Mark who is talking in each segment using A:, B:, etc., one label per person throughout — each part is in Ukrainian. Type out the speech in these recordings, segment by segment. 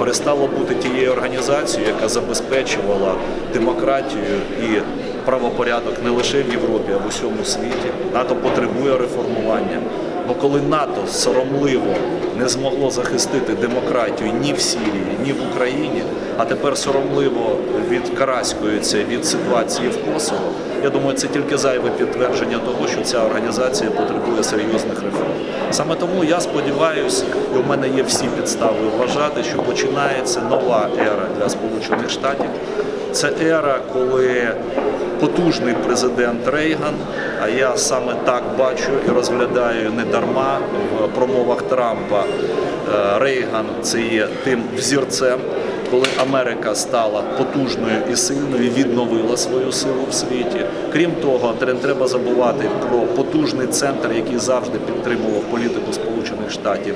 A: перестало бути тією організацією, яка забезпечувала демократію і правопорядок не лише в Європі, а в усьому світі. НАТО потребує реформування. Бо коли НАТО соромливо не змогло захистити демократію ні в Сирії, ні в Україні, а тепер соромливо відкараськується від ситуації в Косово, я думаю, це тільки зайве підтвердження того, що ця організація потребує серйозних реформ. Саме тому я сподіваюся, і у мене є всі підстави вважати, що починається нова ера для Сполучених Штатів. Це ера, коли потужний президент Рейган, а я саме так бачу і розглядаю не дарма в промовах Трампа. е, Рейган це є тим взірцем, коли Америка стала потужною і сильною, відновила свою силу в світі. Крім того, не треба забувати про потужний центр, який завжди підтримував політику Сполучених Штатів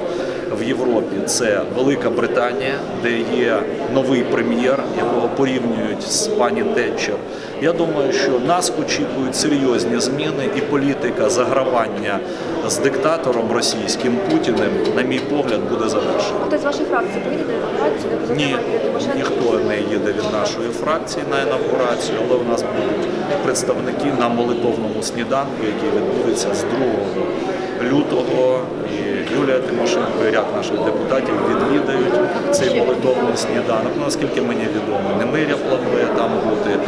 A: в Європі. Це Велика Британія, де є новий прем'єр, якого порівнюють з пані Тетчер. Я думаю, що нас очікують серйозні зміни і політика загравання з диктатором російським Путіним, на мій погляд, буде завершена.
B: Хтось з вашої фракції поїде на інавгурацію,
A: Ні? Ніхто не їде від нашої фракції на інавгурацію, але в нас будуть представники на молитовному сніданку, який відбудеться з 2 лютого. І Юлія Тимошенко і ряд наших депутатів відвідають цей молитовний сніданок. Ну, наскільки мені відомо, Немиря планує там бути.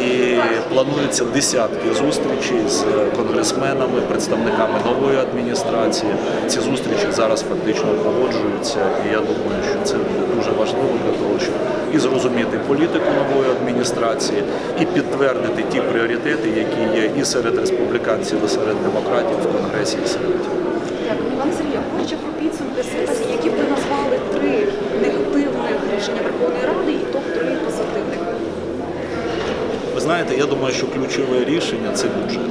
A: І плануються десятки зустрічей з конгресменами, представниками нової адміністрації. Ці зустрічі зараз фактично погоджуються, і я думаю, що це буде дуже важливо для того, щоб і зрозуміти політику нової адміністрації, і підтвердити ті пріоритети, які є і серед республіканців, і серед демократів в Конгресі і Сенаті.
C: Дякую. Пане Сергію, говорячи про підсумки сесії, які б ви назвали три негативних рішення Верховної Ради і топ-3 позитивних?
A: Ви знаєте, я думаю, що ключове рішення це бюджет.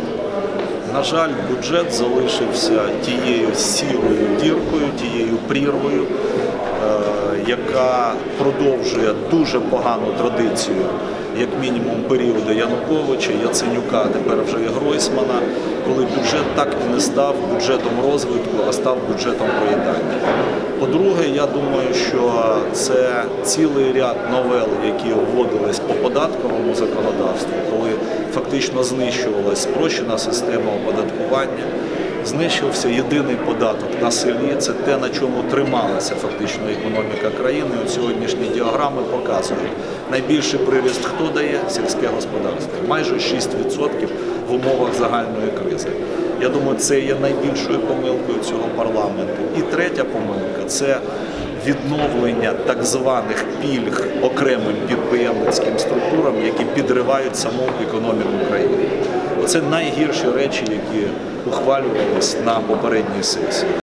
A: На жаль, бюджет залишився тією сірою діркою, тією прірвою, е, яка продовжує дуже погану традицію, як мінімум періоду Януковича, Яценюка, тепер вже і Гройсмана, коли бюджет так і не став бюджетом розвитку, а став бюджетом проїдання. По-друге, я думаю, що це цілий ряд новел, які вводились по податковому законодавству, коли фактично знищувалась спрощена система оподаткування, знищився єдиний податок на селі. Це те, на чому трималася фактично економіка країни. От сьогоднішні діаграми показують. Найбільший приріст хто дає? Сільське господарство. Майже 6% в умовах загальної кризи. Я думаю, це є найбільшою помилкою цього парламенту. І третя помилка це відновлення так званих пільг окремим підприємницьким структурам, які підривають саму економіку країни. Оце найгірші речі, які ухвалювались на попередній сесії.